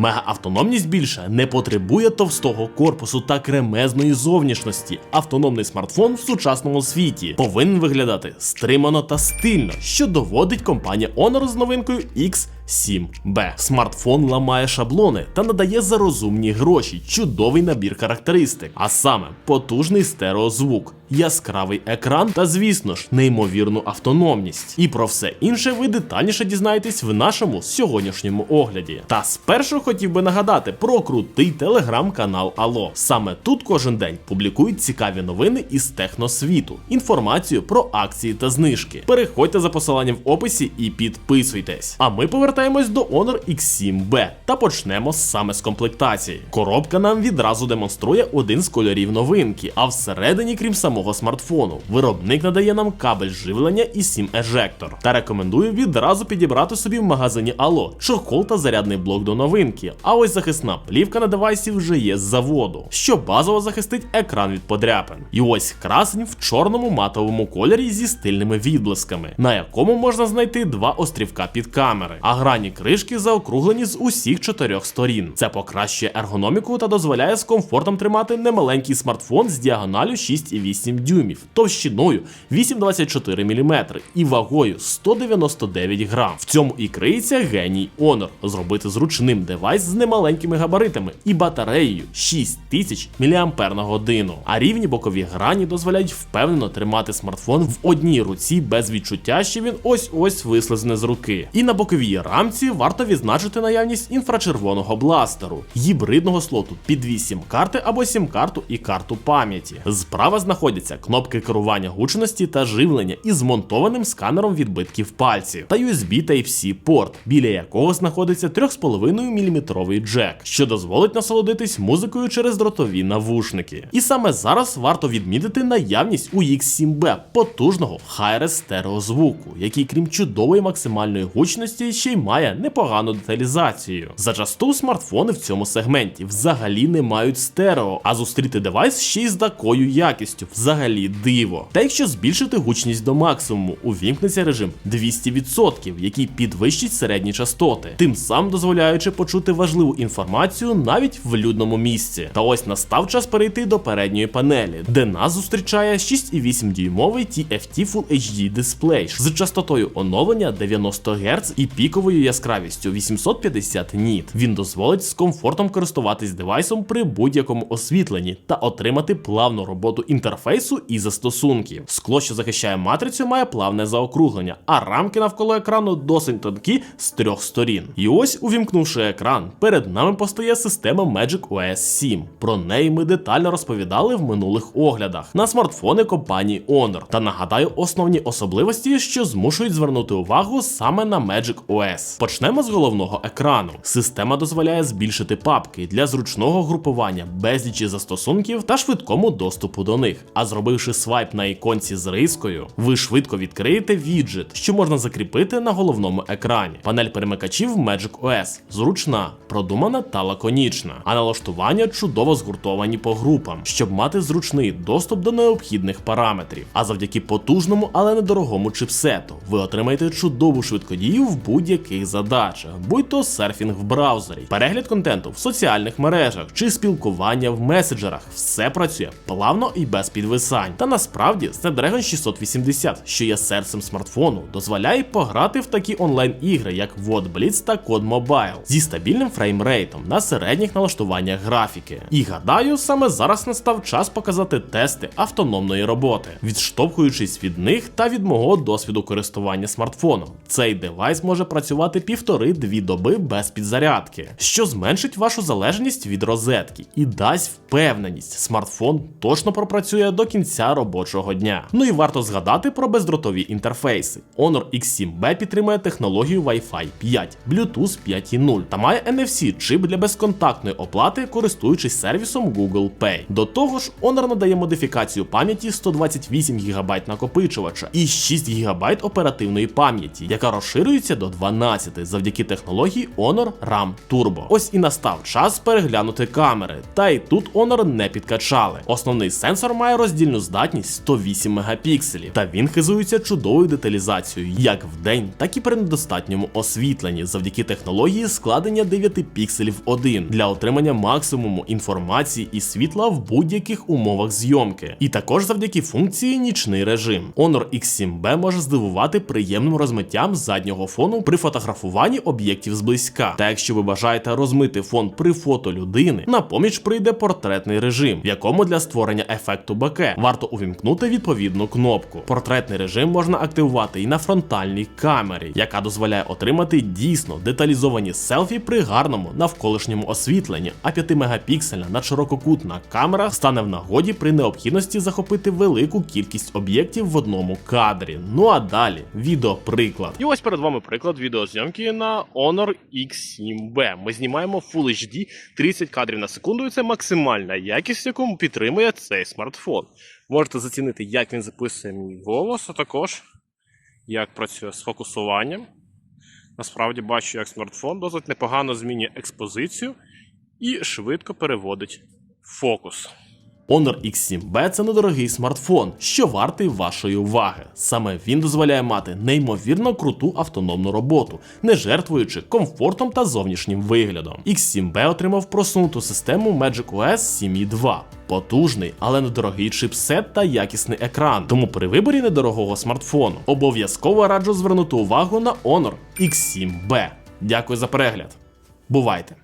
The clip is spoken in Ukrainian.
Мегаавтономність більше не потребує товстого корпусу та кремезної зовнішності. Автономний смартфон в сучасному світі повинен виглядати стримано та стильно, що доводить компанія Honor з новинкою X7B. Смартфон ламає шаблони та надає за розумні гроші чудовий набір характеристик, а саме потужний стереозвук, яскравий екран та, звісно ж, неймовірну автономність. І про все інше ви детальніше дізнаєтесь в нашому сьогоднішньому огляді. Та спершу хотів би нагадати про крутий телеграм-канал Ало. Саме тут кожен день публікують цікаві новини із техносвіту, інформацію про акції та знижки. Переходьте за посиланням в описі і підписуйтесь. А ми повертаємось до Honor X7B та почнемо саме з комплектації. Коробка нам відразу демонструє один з кольорів новинки, а всередині, крім самого смартфону, виробник надає нам кабель живлення і сім ежектор. Та рекомендую відразу підібрати собі в магазині Ало чохол та зарядний блок до новинки. А ось захисна плівка на девайсі вже є з заводу, що базово захистить екран від подряпин. І ось красень в чорному матовому кольорі зі стильними відблисками, на якому можна знайти два острівка під камери, а грані кришки заокруглені з усіх чотирьох сторін. Це покращує ергономіку та дозволяє з комфортом тримати немаленький смартфон з діагоналю 6,8 дюймів, товщиною 8,24 мм і вагою 199 грам. В цьому і криється геній Honor – зробити зручним девайс з немаленькими габаритами і батареєю 6000 мАч. А рівні бокові грані дозволяють впевнено тримати смартфон в одній руці без відчуття, що він ось-ось вислизне з руки. І на боковій рамці варто відзначити наявність інфрачервоного бластеру, гібридного слоту під 8 карти або сім-карту і карту пам'яті. Справа знаходяться кнопки керування гучності та живлення із змонтованим сканером відбитків пальців та USB Type-C порт, біля якого знаходиться 3,5 мм джек, що дозволить насолодитись музикою через дротові навушники. І саме зараз варто відмітити наявність у X7B потужного Hi-Res стереозвуку, який, крім чудової максимальної гучності, ще й має непогану деталізацію. Зачасту смартфони в цьому сегменті взагалі не мають стерео, а зустріти девайс ще й з такою якістю взагалі диво. Та якщо збільшити гучність до максимуму, увімкнеться режим 200%, який підвищить середні частоти, тим самим дозволяючи почути важливу інформацію навіть в людному місці. Та ось настав час перейти до передньої панелі, де нас зустрічає 6,8 дюймовий TFT Full HD дисплей з частотою оновлення 90 Гц і піковою яскравістю 850 ніт. Він дозволить з комфортом користуватись девайсом при будь-якому освітленні та отримати плавну роботу інтерфейсу і застосунків. Скло, що захищає матрицю, має плавне заокруглення, а рамки навколо екрану досить тонкі з трьох сторін. І ось, увімкнувши екран, перед нами постає система Magic OS 7. Про неї ми детально розповідали в минулих оглядах на смартфони компанії Honor. Та нагадаю основні особливості, що змушують звернути увагу саме на Magic OS. Почнемо з головного екрану. Система дозволяє збільшити папки для зручного групування, безлічі застосунків та швидкому доступу до них. А зробивши свайп на іконці з рискою, ви швидко відкриєте віджит, що можна закріпити на головному екрані. Панель перемикачів Magic OS зручна, продумана та лаконічна. А налаштування чудово згуртовані по групам, щоб мати зручний доступ до необхідних параметрів. А завдяки потужному, але недорогому чипсету, ви отримаєте чудову швидкодію в будь-яких задачах, будь то серфінг в браузері, перегляд контенту в соціальних мережах чи спілкування в меседжерах. Все працює плавно і без підвисань. Та насправді Snapdragon 680, що є серцем смартфону, дозволяє пограти в такі онлайн-ігри, як WOD Blitz та COD Mobile зі стабільним фреймрейтом на середніх налаштуваннях графіки. І гадаю, саме зараз настав час показати тести автономної роботи, відштовхуючись від них та від мого досвіду користування смартфоном. Цей девайс може працювати півтори-дві доби без підзарядки, що зменшить вашу залежність від розетки і дасть впевненість, смартфон точно пропрацює до кінця робочого дня. Ну і варто згадати про бездротові інтерфейси. Honor X7B підтримує технологію Wi-Fi 5, Bluetooth 5.0 та має NFC чип для безконтактної оплати, користуючись сервісом Google Pay. До того ж, Honor надає модифікацію пам'яті 128 ГБ накопичувача і 6 ГБ оперативної пам'яті, яка розширюється до 12 12 завдяки технології Honor RAM Turbo. Ось і настав час переглянути камери. Та й тут Honor не підкачали. Основний сенсор має роздільну здатність 108 мегапікселів, та він хизується чудовою деталізацією як вдень, так і при недостатньому освітленні завдяки технології складення 9 пікселів 1 для отримання максимуму інформації і світла в будь-яких умовах зйомки. І також завдяки функції нічний режим. Honor X7B може здивувати приємним розмиттям заднього фону при фотографуванні об'єктів зблизька. Та якщо ви бажаєте розмити фон при фото людини, на поміч прийде портретний режим, в якому для створення ефекту баке варто увімкнути відповідну кнопку. Портретний режим можна активувати і на фронтальній камері, яка дозволяє отримати дійсно деталізовані селфі при гарному навколишньому освітленні, а 5-мегапіксельна надширококутна камера стане в нагоді при необхідності захопити велику кількість об'єктів в одному кадрі. Ну а далі відеоприклад. І ось перед вами приклад відеозйомки на Honor X7B. Ми знімаємо Full HD 30 кадрів на секунду, і це максимальна якість, яку підтримує цей смартфон. Можете зацінити, як він записує мій голос, а також як працює з фокусуванням. Насправді бачу, як смартфон досить непогано змінює експозицію і швидко переводить фокус. Honor X7B це недорогий смартфон, що вартий вашої уваги. Саме він дозволяє мати неймовірно круту автономну роботу, не жертвуючи комфортом та зовнішнім виглядом. X7B отримав просунуту систему Magic OS 7.2. Потужний, але недорогий чипсет та якісний екран. Тому при виборі недорогого смартфону обов'язково раджу звернути увагу на Honor X7B. Дякую за перегляд. Бувайте!